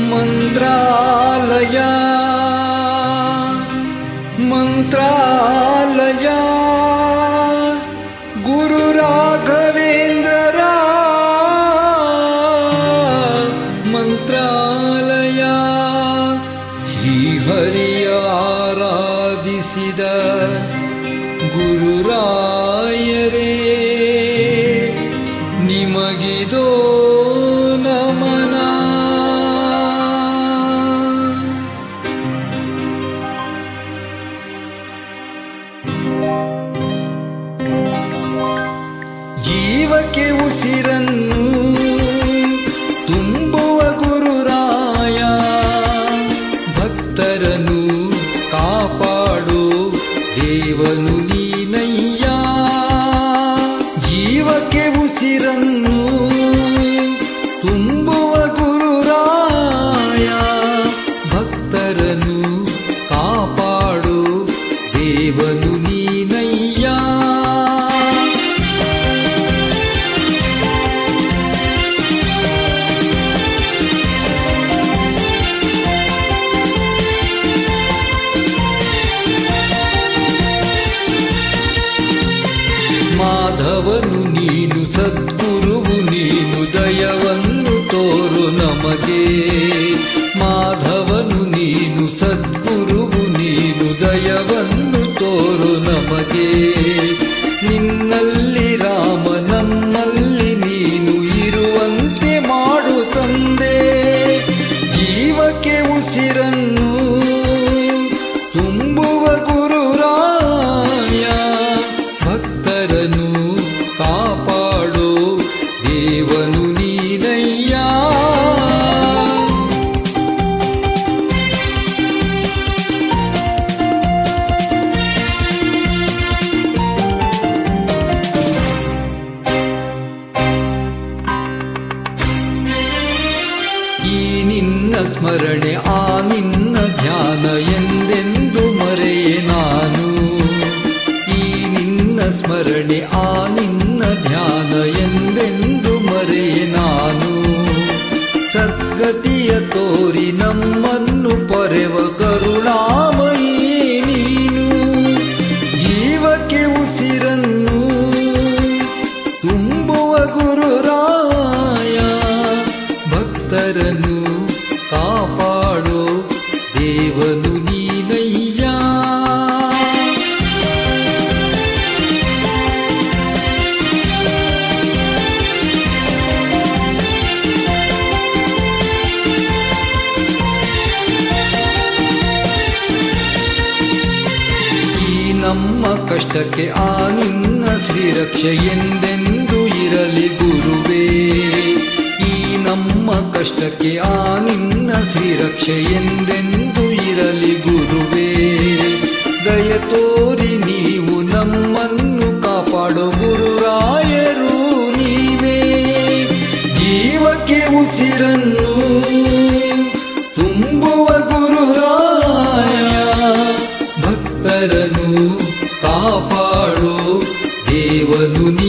someone ಜೀವಕ್ಕೆ ಉಸಿರನ್ನು ತುಂಬುವ ಗುರುರಾಯ. ಭಕ್ತರನು ಕಾಪಾಡು, ದೇವನು ನೀನಯ್ಯ. ಜೀವಕ್ಕೆ ಉಸಿರನ್ನು ತುಂಬುವ ಗುರುರಾಯ. ಭಕ್ತರನು ಕಾಪಾಡು, ದೇವನು ನೀನಯ್ಯ. ಮಾಧವನು ನೀನು ಸದ್ಗುರುವು ನೀನು ದಯವನ್ನು ತೋರು ನಮಗೆ. ಮಾಧವನು ನೀನು ಸದ್ಗುರುವು ನೀನು ದಯವನ್ನು ತೋರು ನಿನ್ನ ಸ್ಮರಣೆ, ಆ ನಿನ್ನ ಧ್ಯಾನ ಎಂದೆಂದು ಮರೆಯೆ ನಾನು. ಈ ನಿನ್ನ ಸ್ಮರಣೆ, ಆ ನಿನ್ನ ಧ್ಯಾನ ಎಂದೆಂದು ಮರೆಯೆ ನಾನು. ಸದ್ಗತಿಯ ತೋರಿ ನಮ್ಮ ಕಷ್ಟಕ್ಕೆ ಆ ನಿನ್ನ ಶ್ರೀರಕ್ಷೆ ಎಂದೆಂದು ಇರಲಿ ಗುರುವೇ. ಈ ನಮ್ಮ ಕಷ್ಟಕ್ಕೆ ಆ ನಿನ್ನ ಶ್ರೀರಕ್ಷೆ ಎಂದೆಂದು ಇರಲಿ ಗುರುವೇ. ದಯ ತೋರಿ ನೀವು ನಮ್ಮನ್ನು ಕಾಪಾಡೋ ಗುರುರಾಯರು ನೀವೇ. ಜೀವಕ್ಕೆ ಉಸಿರನ್ನು ಕಾಪಾಡೋ ದೇವನು